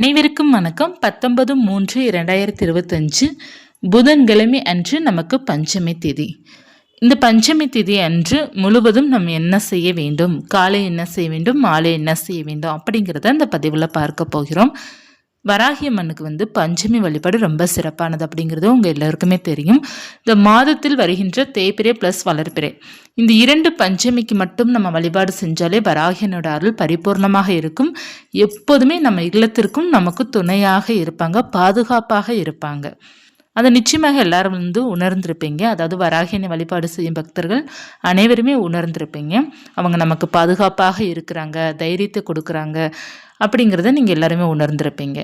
அனைவருக்கும் வணக்கம். பத்தொன்பது மூன்று இரண்டாயிரத்தி இருபத்தஞ்சு புதன்கிழமை அன்று நமக்கு பஞ்சமி திதி. இந்த பஞ்சமி திதி அன்று முழுவதும் நம்ம என்ன செய்ய வேண்டும்? காலை என்ன செய்ய வேண்டும்? மாலை என்ன செய்ய வேண்டும்? அப்படிங்கிறத இந்த பதிவில் பார்க்க போகிறோம். வராகியம்மனுக்கு வந்து பஞ்சமி வழிபாடு ரொம்ப சிறப்பானது அப்படிங்கிறது உங்கள் எல்லாருக்குமே தெரியும். இந்த மாதத்தில் வருகின்ற தேய்பிரே ப்ளஸ் வளர்பிறை. இந்த இரண்டு பஞ்சமிக்கு மட்டும் நம்ம வழிபாடு செஞ்சாலே வராகியனோட அருள் பரிபூர்ணமாக இருக்கும். எப்போதுமே நம்ம இல்லத்திற்கும் நமக்கு துணையாக இருப்பாங்க பாதுகாப்பாக இருப்பாங்க. அதை நிச்சயமாக எல்லாரும் வந்து உணர்ந்திருப்பீங்க. அதாவது வராகினை வழிபாடு செய்யும் பக்தர்கள் அனைவருமே உணர்ந்திருப்பீங்க. அவங்க நமக்கு பாதுகாப்பாக இருக்கிறாங்க தைரியத்தை கொடுக்குறாங்க அப்படிங்கிறத நீங்கள் எல்லாருமே உணர்ந்திருப்பீங்க.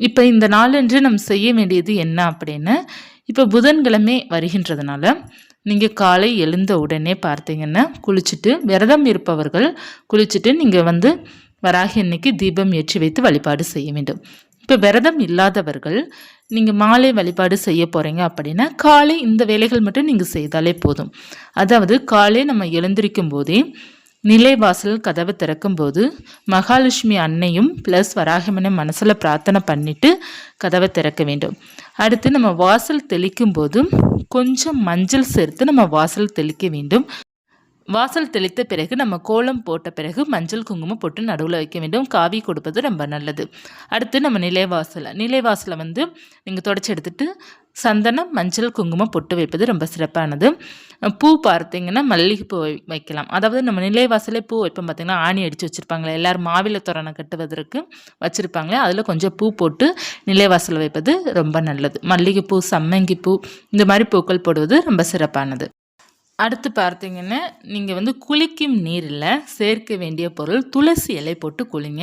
இப்போ இந்த நாளன்று நம்ம செய்ய வேண்டியது என்ன அப்படின்னு இப்போ புதன்கிழமை வருகின்றதுனால நீங்கள் காலை எழுந்த உடனே பார்த்தீங்கன்னா குளிச்சுட்டு விரதம் இருப்பவர்கள் குளிச்சுட்டு நீங்கள் வந்து வராகி அன்னைக்கு தீபம் ஏற்றி வைத்து வழிபாடு செய்ய வேண்டும். இப்போ விரதம் இல்லாதவர்கள் நீங்கள் மாலை வழிபாடு செய்ய போகிறீங்க அப்படின்னா காலை இந்த வேலைகள் மட்டும் நீங்கள் செய்தாலே போதும். அதாவது காலை நம்ம எழுந்திருக்கும் போதே நிலைவாசல் கதவை திறக்கும் போது மகாலட்சுமி அன்னையும் ப்ளஸ் வராகமனை மனசில் பிரார்த்தனை பண்ணிவிட்டு கதவை திறக்க வேண்டும். அடுத்து நம்ம வாசல் தெளிக்கும் போது கொஞ்சம் மஞ்சள் சேர்த்து நம்ம வாசல் தெளிக்க வேண்டும். வாசல் தெளித்த பிறகு நம்ம கோலம் போட்ட பிறகு மஞ்சள் குங்குமம் போட்டு நடுவில் வைக்க வேண்டும். காவி கொடுப்பது ரொம்ப நல்லது. அடுத்து நம்ம நிலைவாசலை. நிலைவாசலை வந்து நீங்கள் தொடச்சி எடுத்துட்டு சந்தனம் மஞ்சள் குங்குமம் பொட்டு வைப்பது ரொம்ப சிறப்பானது. பூ பார்த்தீங்கன்னா மல்லிகைப்பூ வைக்கலாம். அதாவது நம்ம நிலைவாசலே பூ வைப்போம் பார்த்திங்கன்னா ஆணி அடித்து வச்சுருப்பாங்களே. எல்லோரும் மாவில தோரணம் கட்டுவதற்கு வச்சுருப்பாங்களே. அதில் கொஞ்சம் பூ போட்டு நிலைவாசல் வைப்பது ரொம்ப நல்லது. மல்லிகைப்பூ சம்மங்கிப்பூ இந்த மாதிரி பூக்கள் போடுவது ரொம்ப சிறப்பானது. அடுத்து பார்த்தீங்கன்னா நீங்கள் வந்து குளிக்கும் நீரில் சேர்க்க வேண்டிய பொருள் துளசி இலை போட்டு குளிங்க.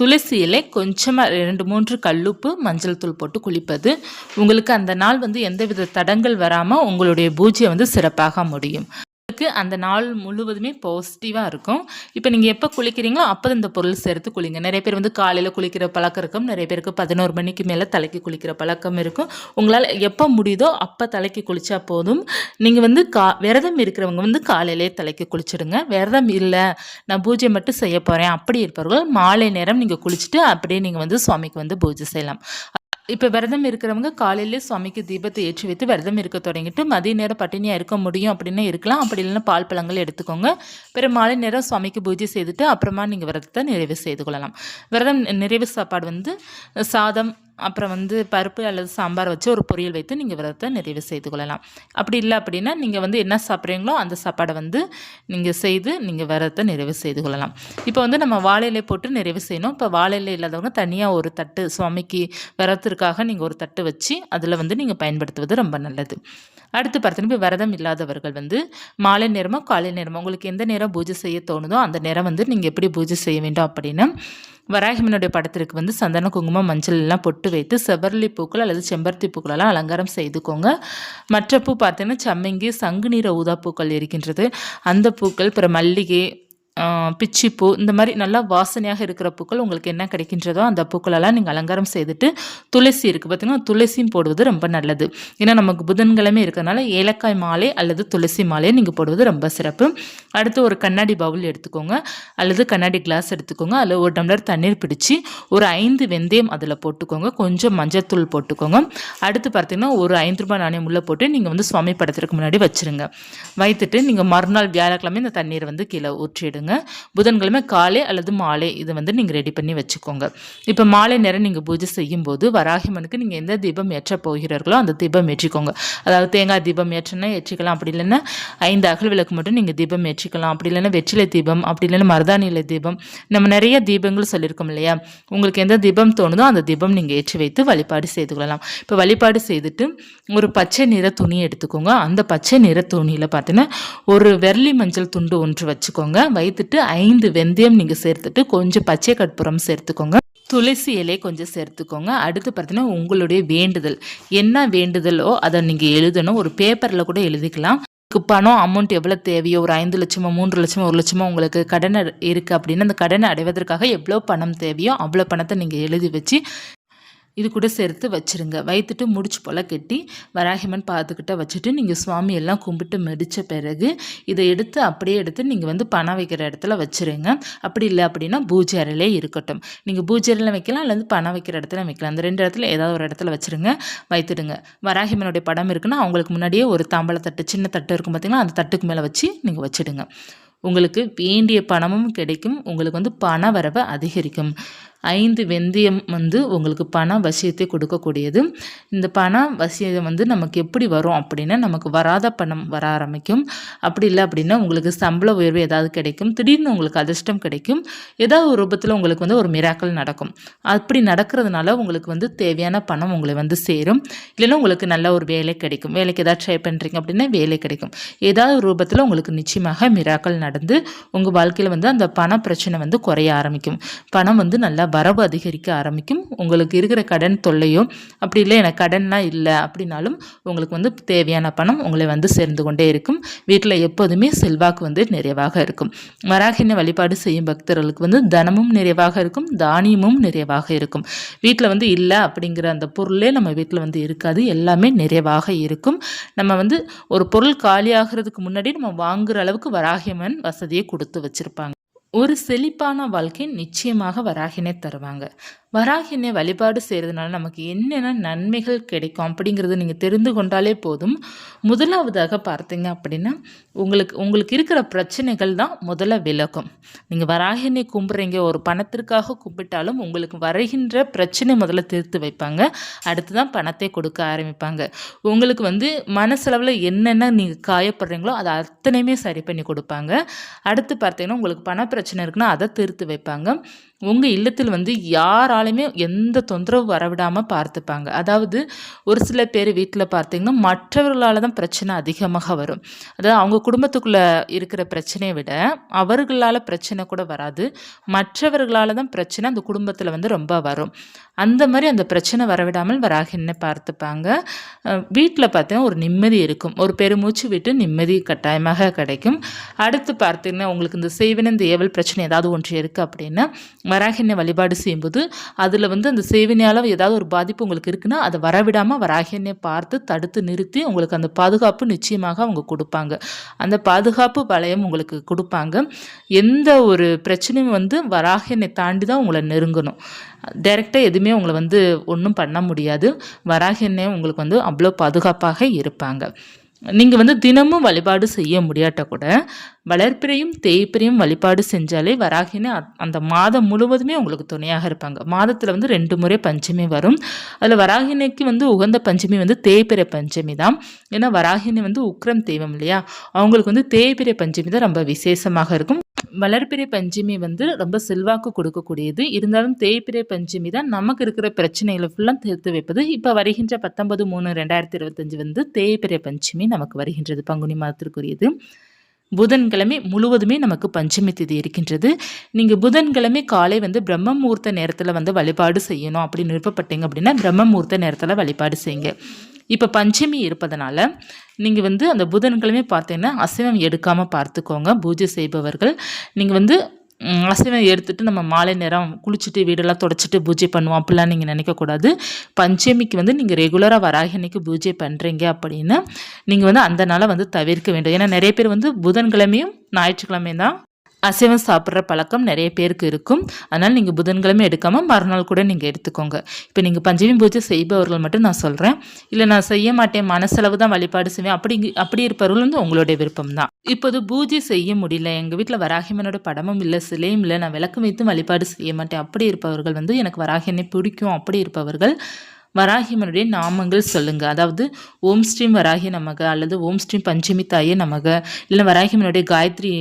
துளசி இலை கொஞ்சமாக ரெண்டு மூன்று கல்லுப்பு மஞ்சள் தூள் போட்டு குளிப்பது. உங்களுக்கு அந்த நாள் வந்து எந்தவித தடங்கள் வராமல் உங்களுடைய பூஜையை வந்து சிறப்பாக முடியும். உங்களுக்கு அந்த நாள் முழுவதுமே பாசிட்டிவாக இருக்கும். இப்போ நீங்கள் எப்போ குளிக்கிறீங்களோ அப்போ இந்த பொருள் சேர்த்து குளிங்க. நிறைய பேர் வந்து காலையில் குளிக்கிற பழக்கம் இருக்கும். நிறைய பேருக்கு பதினோரு மணிக்கு மேலே தலைக்கு குளிக்கிற பழக்கம் இருக்கும். உங்களால் எப்போ முடியுதோ அப்போ தலைக்கு குளித்தா போதும். நீங்கள் வந்து கா விரதம் இருக்கிறவங்க வந்து காலையிலே தலைக்கு குளிச்சிடுங்க. விரதம் இல்லை நான் பூஜை மட்டும் செய்ய போகிறேன் அப்படி இருப்பவர்கள் மாலை நேரம் நீங்கள் குளிச்சுட்டு அப்படியே நீங்கள் வந்து சுவாமிக்கு வந்து பூஜை செய்யலாம். இப்போ விரதம் இருக்கிறவங்க காலையிலே சுவாமிக்கு தீபத்தை ஏற்றி வைத்து விரதம் இருக்க தொடங்கிட்டு மதிய நேரம் பட்டினியாக இருக்க முடியும் அப்படின்னு இருக்கலாம். அப்படி இல்லைன்னா பால் பழங்கள் எடுத்துக்கோங்க. பிற மாலை நேரம் சுவாமிக்கு பூஜை செய்துட்டு அப்புறமா நீங்கள் விரதத்தை நிறைவு செய்து கொள்ளலாம். விரதம் நிறைவு சாப்பாடு வந்து சாதம் அப்புறம் வந்து பருப்பு அல்லது சாம்பார் வச்சு ஒரு பொரியல் வைத்து நீங்கள் விரதத்தை நிறைவு செய்து கொள்ளலாம். அப்படி இல்லை அப்படின்னா நீங்கள் வந்து என்ன சாப்பிட்றீங்களோ அந்த சாப்பாடை வந்து நீங்கள் செய்து நீங்கள் விரதத்தை நிறைவு செய்து கொள்ளலாம். இப்போ வந்து நம்ம வாழையிலை போட்டு நிறைவு செய்யணும். இப்போ வாழையிலை இல்லாதவங்க தனியாக ஒரு தட்டு சுவாமிக்கு விரதத்திற்காக நீங்கள் ஒரு தட்டு வச்சு அதில் வந்து நீங்கள் பயன்படுத்துவது ரொம்ப நல்லது. அடுத்து பார்த்தீங்கன்னா இப்போ விரதம் இல்லாதவர்கள் வந்து மாலை நேரமோ காலை நேரமோ உங்களுக்கு எந்த நேரம் பூஜை செய்ய தோணுதோ அந்த நேரம் வந்து நீங்கள் எப்படி பூஜை செய்ய வேண்டும் அப்படின்னா வராகிமனுடைய படத்திற்கு வந்து சந்தன குங்குமம் மஞ்சள் எல்லாம் பொட்டு வைத்து செவ்வரளி பூக்கள் அல்லது செம்பருத்தி பூக்களெல்லாம் அலங்காரம் செய்துக்கோங்க. மற்ற பூ பார்த்தீங்கன்னா சம்மங்கி சங்கு நீர ஊதா பூக்கள் இருக்கின்றது. அந்த பூக்கள் அப்புறம் மல்லிகை பிச்சிப்பூ இந்த மாதிரி நல்லா வாசனையாக இருக்கிற பூக்கள் உங்களுக்கு என்ன கிடைக்கின்றதோ அந்த பூக்களெல்லாம் நீங்கள் அலங்காரம் செய்துட்டு துளசி இருக்குது பார்த்திங்கன்னா துளசியும் போடுவது ரொம்ப நல்லது. ஏன்னா நமக்கு புதன்கிழமை இருக்கிறதுனால ஏலக்காய் மாலை அல்லது துளசி மாலையை நீங்கள் போடுவது ரொம்ப சிறப்பு. அடுத்து ஒரு கண்ணாடி பவுல் எடுத்துக்கோங்க. அல்லது கண்ணாடி கிளாஸ் எடுத்துக்கோங்க. அதில் ஒரு டம்ளர் தண்ணீர் பிடிச்சி ஒரு ஐந்து வெந்தயம் அதில் போட்டுக்கோங்க. கொஞ்சம் மஞ்சத்தூள் போட்டுக்கோங்க. அடுத்து பார்த்திங்கன்னா ஒரு ஐந்து ரூபாய் நாணயம் உள்ளே போட்டு நீங்கள் வந்து சுவாமி படத்திற்கு முன்னாடி வச்சுருங்க. வைத்துட்டு நீங்கள் மறுநாள் வியாழக்கிழமை இந்த தண்ணீரை வந்து கீழே ஊற்றிடுங்க. வச்சுக்கோங்க. புதன்கிழமை காலை அல்லது மாலை இதை வந்து நீங்கள் ரெடி பண்ணி வச்சுக்கோங்க. இப்போ மாலை நேரம் நீங்கள் பூஜை செய்யும்போது வராகிமனுக்கு நீங்கள் எந்த தீபம் ஏற்ற போகிறீர்களோ அந்த தீபம் ஏற்றிக்கோங்க. அதாவது தேங்காய் தீபம் ஏற்றினா ஏற்றிக்கலாம் அப்படி இல்லைன்னா ஐந்து அகல் விளக்கு மட்டும் நீங்கள் தீபம் ஏற்றிக்கலாம் அப்படி இல்லைன்னா வெற்றிலை தீபம் அப்படி இல்லைன்னா மருதானிலை தீபம். நம்ம நிறைய தீபங்கள் சொல்லியிருக்கோம் இல்லையா? உங்களுக்கு எந்த தீபம் தோணுதோ அந்த தீபம் நீங்கள் ஏற்றி வைத்து வழிபாடு செய்து கொள்ளலாம். இப்போ வழிபாடு செய்துட்டு ஒரு பச்சை நிற துணி எடுத்துக்கோங்க. அந்த பச்சை நிற துணியில் பார்த்தீங்கன்னா ஒரு வெள்ளி மஞ்சள் துண்டு ஒன்று வச்சுக்கோங்க. வயிறு சேர்த்துட்டு ஐந்து வெந்தயம் நீங்கள் சேர்த்துட்டு கொஞ்சம் பச்சை கற்பூரம் சேர்த்துக்கோங்க. துளசி இலை கொஞ்சம் சேர்த்துக்கோங்க. அடுத்து பார்த்தீங்கன்னா உங்களுடைய வேண்டுதல். என்ன வேண்டுதலோ அதை நீங்கள் எழுதணும். ஒரு பேப்பரில் கூட எழுதிக்கலாம். பணம் அமௌண்ட் எவ்வளோ தேவையோ ஒரு ஐந்து லட்சமோ மூன்று லட்சமோ ஒரு லட்சமோ உங்களுக்கு கடன் இருக்குது அப்படின்னு அந்த கடனை அடைவதற்காக எவ்வளோ பணம் தேவையோ அவ்வளோ பணத்தை நீங்கள் எழுதி வச்சு இது கூட சேர்த்து வச்சுருங்க. வைத்துட்டு முடிச்சு போல் கட்டி வராகிமன் பார்த்துக்கிட்ட வச்சுட்டு நீங்கள் சுவாமி எல்லாம் கும்பிட்டு மெடித்த பிறகு இதை எடுத்து அப்படியே எடுத்து நீங்கள் வந்து பணம் வைக்கிற இடத்துல வச்சுருங்க. அப்படி இல்லை அப்படின்னா பூஜை அறையிலே இருக்கட்டும். நீங்கள் பூஜை அறையில் வைக்கலாம் அல்லது பணம் வைக்கிற இடத்துல வைக்கலாம். அந்த ரெண்டு இடத்துல ஏதாவது ஒரு இடத்துல வச்சுருங்க வைத்துடுங்க. வராகிமனுடைய படம் இருக்குன்னா அவங்களுக்கு முன்னாடியே ஒரு தாம்பழத்தட்டு சின்ன தட்டு இருக்கும் பார்த்தீங்கன்னா அந்த தட்டுக்கு மேலே வச்சு நீங்கள் வச்சுடுங்க. உங்களுக்கு வேண்டிய பணமும் கிடைக்கும். உங்களுக்கு வந்து பண வரவை அதிகரிக்கும். ஐந்து வெந்தயம் வந்து உங்களுக்கு பண வசியத்தை கொடுக்கக்கூடியது. இந்த பண வசியம் வந்து நமக்கு எப்படி வரும் அப்படின்னா நமக்கு வராத பணம் வர ஆரம்பிக்கும். அப்படி இல்லை அப்படின்னா உங்களுக்கு சம்பள உயர்வு ஏதாவது கிடைக்கும். திடீர்னு உங்களுக்கு அதிர்ஷ்டம் கிடைக்கும். ஏதாவது ஒரு ரூபத்தில் உங்களுக்கு வந்து ஒரு மிராக்கள் நடக்கும். அப்படி நடக்கிறதுனால உங்களுக்கு வந்து தேவையான பணம் உங்களை வந்து சேரும். இல்லைன்னா உங்களுக்கு நல்ல ஒரு வேலை கிடைக்கும். வேலைக்கு ஏதாவது ட்ரை பண்ணுறீங்க அப்படின்னா வேலை கிடைக்கும். ஏதாவது ஒரு ரூபத்தில் உங்களுக்கு நிச்சயமாக மிராக்கள் நடந்து உங்கள் வாழ்க்கையில் வந்து அந்த பண பிரச்சனை வந்து குறைய ஆரம்பிக்கும். பணம் வந்து நல்லா வரவு அதிகரிக்க ஆரம்பிக்கும். உங்களுக்கு இருக்கிற கடன் தொல்லையோ அப்படி இல்லை எனக்கு கடன்லாம் இல்லை அப்படின்னாலும் உங்களுக்கு வந்து தேவையான பணம் உங்களை வந்து சேர்ந்து கொண்டே இருக்கும். வீட்டில் எப்போதுமே செல்வாக்கு வந்து நிறைவாக இருக்கும். வராகின வழிபாடு செய்யும் பக்தர்களுக்கு வந்து தனமும் நிறைவாக இருக்கும் தானியமும் நிறைவாக இருக்கும். வீட்டில் வந்து இல்லை அப்படிங்கிற அந்த பொருளே நம்ம வீட்டில் வந்து இருக்காது. எல்லாமே நிறைவாக இருக்கும். நம்ம வந்து ஒரு பொருள் காலியாகிறதுக்கு முன்னாடி நம்ம வாங்குற அளவுக்கு வராகியம்மன் வசதியை கொடுத்து வச்சுருப்பாங்க. ஒரு செழிப்பான வாழ்க்கை நிச்சயமாக வராகினை தருவாங்க. வராகினை வழிபாடு செய்கிறதுனால நமக்கு என்னென்ன நன்மைகள் கிடைக்கும் அப்படிங்கிறத நீங்கள் தெரிந்து கொண்டாலே போதும். முதலாவதாக பார்த்தீங்க அப்படின்னா உங்களுக்கு உங்களுக்கு இருக்கிற பிரச்சனைகள் தான் முதல்ல விளக்கும் நீங்கள் வராகினை கும்பிட்றீங்க ஒரு பணத்திற்காக கும்பிட்டாலும் உங்களுக்கு வருகின்ற பிரச்சனை முதல்ல தீர்த்து வைப்பாங்க. அடுத்து தான் பணத்தை கொடுக்க ஆரம்பிப்பாங்க. உங்களுக்கு வந்து மனசளவில் என்னென்ன நீங்கள் காயப்படுறீங்களோ அதை அத்தனையுமே சரி பண்ணி கொடுப்பாங்க. அடுத்து பார்த்தீங்கன்னா உங்களுக்கு பண பிரச்சனை இருக்குன்னா அதை தீர்த்து வைப்பாங்க. உங்கள் இல்லத்தில் வந்து யாராலையுமே எந்த தொந்தரவு வரவிடாமல் பார்த்துப்பாங்க. அதாவது ஒரு சில பேர் வீட்டில் பார்த்தீங்கன்னா மற்றவர்களால் தான் பிரச்சனை அதிகமாக வரும். அதாவது அவங்க குடும்பத்துக்குள்ளே இருக்கிற பிரச்சனையை விட அவர்களால் பிரச்சனை கூட வராது. மற்றவர்களால் தான் பிரச்சனை அந்த குடும்பத்தில் வந்து ரொம்ப வரும். அந்த மாதிரி அந்த பிரச்சனை வரவிடாமல் வராகின்னு பார்த்துப்பாங்க? வீட்டில் பார்த்தீங்கன்னா ஒரு நிம்மதி இருக்கும். ஒரு பெருமூச்சு விட்டு நிம்மதி கட்டாயமாக கிடைக்கும். அடுத்து பார்த்தீங்கன்னா உங்களுக்கு இந்த செய்வன இந்த ஏவல் பிரச்சனை ஏதாவது ஒன்று இருக்குது அப்படின்னா வராகினை வழிபாடு செய்யும்போது அதில் வந்து அந்த சேவினையால் ஏதாவது ஒரு பாதிப்பு உங்களுக்கு இருக்குன்னா அதை வரவிடாமல் வராகினை பார்த்து தடுத்து நிறுத்தி உங்களுக்கு அந்த பாதுகாப்பு நிச்சயமாக அவங்க கொடுப்பாங்க. அந்த பாதுகாப்பு வளையம் உங்களுக்கு கொடுப்பாங்க. எந்த ஒரு பிரச்சனையும் வந்து வராகினை தாண்டி தான் உங்களை நெருங்கணும். டைரெக்டாக எதுவுமே உங்களை வந்து ஒன்றும் பண்ண முடியாது. வராகினை உங்களுக்கு வந்து அவ்வளோ பாதுகாப்பாக இருப்பாங்க. நீங்கள் வந்து தினமும் வழிபாடு செய்ய முடியாட்ட கூட வளர்ப்பிறையும் தேய்ப்பிரையும் வழிபாடு செஞ்சாலே வராகினே அந்த மாதம் முழுவதுமே உங்களுக்கு துணையாக இருப்பாங்க. மாதத்தில் வந்து ரெண்டு முறை பஞ்சமி வரும். அதில் வராகினைக்கு வந்து உகந்த பஞ்சமி வந்து தேய்பிரை பஞ்சமி தான். ஏன்னா வராகினி வந்து உக்ரம் தெய்வம் இல்லையா? அவங்களுக்கு வந்து தேய்பிரை பஞ்சமி தான் ரொம்ப விசேஷமாக இருக்கும். வளர்பிறை பஞ்சமி வந்து ரொம்ப செல்வாக்கு கொடுக்கக்கூடியது. இருந்தாலும் தேய்பிறை பஞ்சமி தான் நமக்கு இருக்கிற பிரச்சனைகளை ஃபுல்லாக தீர்த்து வைப்பது. இப்போ வருகின்ற பத்தொன்பது மூணு ரெண்டாயிரத்தி இருபத்தஞ்சி வந்து தேய்பிறை பஞ்சமி நமக்கு வருகின்றது பங்குனி மாதத்திற்குரியது. புதன்கிழமை முழுவதுமே நமக்கு பஞ்சமி திதி இருக்கின்றது. நீங்கள் புதன்கிழமை காலை வந்து பிரம்ம முகூர்த்த நேரத்தில் வந்து வழிபாடு செய்யணும் அப்படின்னு விருப்பப்பட்டீங்க அப்படின்னா பிரம்ம முகூர்த்த நேரத்தில் வழிபாடு செய்யுங்க. இப்போ பஞ்சமி இருப்பதனால நீங்கள் வந்து அந்த புதன்கிழமை பார்த்தீங்கன்னா அசைவம் எடுக்காமல் பார்த்துக்கோங்க. பூஜை செய்பவர்கள். நீங்கள் வந்து அசைவம் எடுத்துட்டு நம்ம மாலை நேரம் குளிச்சுட்டு வீடெல்லாம் தொடச்சிட்டு பூஜை பண்ணுவோம் அப்படிலாம் நீங்கள் நினைக்கக்கூடாது பஞ்சமிக்கு வந்து நீங்கள் ரெகுலராக வராகி அன்னைக்கு பூஜை பண்ணுறீங்க அப்படின்னா நீங்கள் வந்து அந்த நாளை வந்து தவிர்க்க வேண்டும். ஏன்னா நிறைய பேர் வந்து புதன்கிழமையும் ஞாயிற்றுக்கிழமையும் தான் அசைவம் சாப்பிட்ற பழக்கம் நிறைய பேருக்கு இருக்கும். அதனால் நீங்கள் புதன்கிழமை எடுக்காமல் மறுநாள் கூட நீங்கள் எடுத்துக்கோங்க. இப்போ நீங்கள் பஞ்சமி பூஜை செய்பவர்கள் மட்டும் நான் சொல்கிறேன் இல்லை நான் செய்ய மாட்டேன் மனசளவு தான் வழிபாடு செய்வேன். அப்படி அப்படி இருப்பவர்கள் வந்து உங்களுடைய விருப்பம் தான். இப்போது பூஜை செய்ய முடியல எங்கள் வீட்டில் வராகிமனோட படமும் இல்லை சிலையும் இல்லை நான் விளக்கு வைத்தும் வழிபாடு செய்ய மாட்டேன். அப்படி இருப்பவர்கள் வந்து எனக்கு வராகினை பிடிக்கும். அப்படி இருப்பவர்கள் வராகிமனுடைய நாமங்கள் சொல்லுங்க. அதாவது ஓம் ஸ்ரீம் வராகி நமக அல்லது ஓம் ஸ்ரீம் பஞ்சமி தாயே நமக. இல்லை வராகிமனுடைய காயத்ரி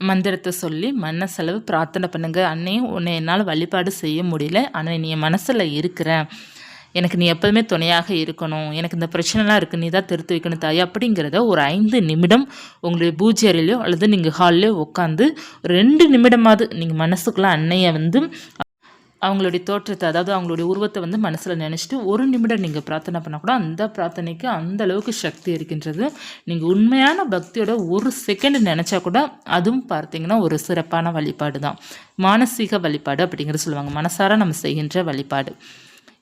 மந்திரத்தை சொல்லி மனசளவு பிரார்த்தனை பண்ணுங்க. அன்னையும் உன்னை என்னால் வழிபாடு செய்ய முடியல. ஆனால் நீ என் மனசில் இருக்கிற. எனக்கு நீ எப்போதுமே துணையாக இருக்கணும். எனக்கு இந்த பிரச்சனைலாம் இருக்குது நீ தான் திருத்து வைக்கணும் தாய் அப்படிங்கிறத ஒரு ஐந்து நிமிடம் உங்களுடைய பூஜை அறையிலையோ அல்லது நீங்கள் ஹால்லையோ உட்காந்து ரெண்டு நிமிடமாவது நீங்கள் மனசுக்குள்ளே அன்னையை வந்து அவங்களுடைய தோற்றத்தை அதாவது அவங்களுடைய உருவத்தை வந்து மனசில் நினச்சிட்டு ஒரு நிமிடம் நீங்கள் பிரார்த்தனை பண்ணால் கூட அந்த பிரார்த்தனைக்கு அந்த அளவுக்கு சக்தி இருக்கின்றது. நீங்கள் உண்மையான பக்தியோட ஒரு செகண்ட் நினச்சா கூட அதுவும் பார்த்தீங்கன்னா ஒரு சிறப்பான வழிபாடு தான் மானசீக வழிபாடு அப்படிங்கிறது சொல்லுவாங்க. மனசார நம்ம செய்கின்ற வழிபாடு.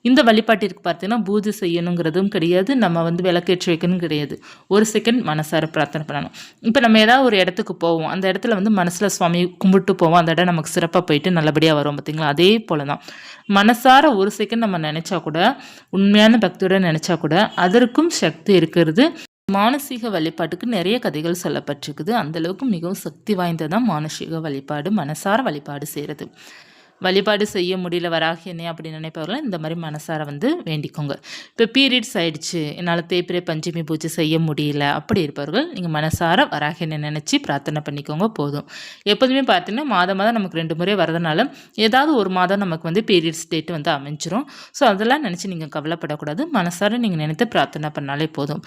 இந்த வழிபாட்டிற்கு பார்த்தீங்கன்னா பூஜை செய்யணுங்கிறதும் கிடையாது நம்ம வந்து விளக்கேற்றி வைக்கணும் கிடையாது. ஒரு செகண்ட் மனசார பிரார்த்தனை பண்ணணும். இப்போ நம்ம ஏதாவது ஒரு இடத்துக்கு போவோம். அந்த இடத்துல வந்து மனசில் சுவாமி கும்பிட்டு போவோம். அந்த இடம் நமக்கு சிறப்பாக போயிட்டு நல்லபடியாக வரும் பார்த்தீங்களா அதே போல தான் மனசார ஒரு செகண்ட் நம்ம நினச்சா கூட உண்மையான பக்தியோட நினச்சா கூட அதற்கும் சக்தி இருக்கிறது. மானசீக வழிபாட்டுக்கு நிறைய கதைகள் சொல்லப்பட்டிருக்குது. அந்தளவுக்கு மிகவும் சக்தி வாய்ந்ததான் மானசீக வழிபாடு மனசார வழிபாடு செய்கிறது வழிபாடு செய்ய முடியல வராகி என்ன அப்படி நினைப்பவர்கள் இந்த மாதிரி மனசார வந்து வேண்டிக்கோங்க. இப்போ பீரியட்ஸ் ஆயிடுச்சு என்னால் தேய்பிரை பஞ்சமி பூஜை செய்ய முடியல அப்படி இருப்பவர்கள் நீங்கள் மனசார வராகி என்ன நினச்சி பிரார்த்தனை பண்ணிக்கோங்க போதும். எப்போதுமே பார்த்தீங்கன்னா மாதம் மாதம் நமக்கு ரெண்டு முறை வரதுனால ஏதாவது ஒரு மாதம் நமக்கு வந்து பீரியட்ஸ் டேட் வந்து அமைஞ்சிரும். ஸோ அதெல்லாம் நினச்சி நீங்கள் கவலைப்படக்கூடாது. மனசார நீங்கள் நினைத்து பிரார்த்தனை பண்ணாலே போதும்.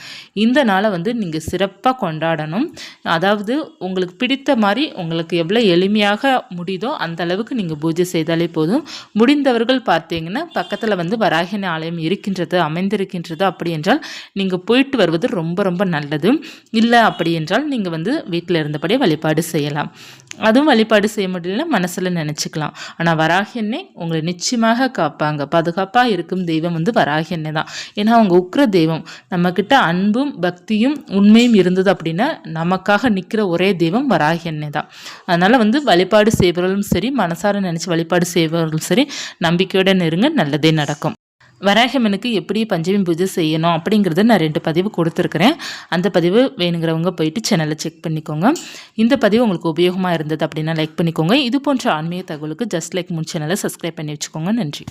இந்த நாளை வந்து நீங்கள் சிறப்பாக கொண்டாடணும். அதாவது உங்களுக்கு பிடித்த மாதிரி உங்களுக்கு எவ்வளோ எளிமையாக முடியுதோ அந்த அளவுக்கு நீங்கள் பூஜை செய்தாலே போதும். முடிந்தவர்கள் பார்த்தீங்கன்னா பக்கத்தில் வந்து வராகினி ஆலயம் இருக்கின்றது அமைந்திருக்கின்றது அப்படி என்றால் நீங்கள் போயிட்டு வருவது ரொம்ப ரொம்ப நல்லது. இல்லை அப்படி என்றால் நீங்கள் வந்து வீட்டில் இருந்தபடியே வழிபாடு செய்யலாம். அதுவும் வழிபாடு செய்ய முடியல மனசில் நினச்சிக்கலாம். ஆனால் வராகியண்ணே உங்களை நிச்சயமாக காப்பாங்க. பாதுகாப்பாக இருக்கும் தெய்வம் வந்து வராகியண்ணே தான். ஏன்னா அவங்க உக்ர தெய்வம். நம்மக்கிட்ட அன்பும் பக்தியும் உண்மையும் இருந்தது அப்படின்னா நமக்காக நிற்கிற ஒரே தெய்வம் வராகியண்ணே தான். அதனால் வந்து வழிபாடு செய்பவர்களும் சரி மனசார நினச்சி வழிபாடு செய்பவர்களும் சரி நம்பிக்கையுடன் இருங்க நல்லதே நடக்கும். வராகமனுக்கு எப்படி பஞ்சமி பூஜை செய்யணும் அப்படிங்கிறத நான் ரெண்டு பதிவு கொடுத்துருக்குறேன். அந்த பதிவு வேணுங்கிறவங்க போயிட்டு சேனலை செக் பண்ணிக்கோங்க. இந்த பதிவு உங்களுக்கு உபயோகமாக இருந்தது அப்படின்னா லைக் பண்ணிக்கோங்க. இது போன்ற ஆன்மீக தகவலுக்கு ஜஸ்ட் லைக் முன் சேனலை சப்ஸ்கிரைப் பண்ணி வச்சுக்கோங்க. நன்றி.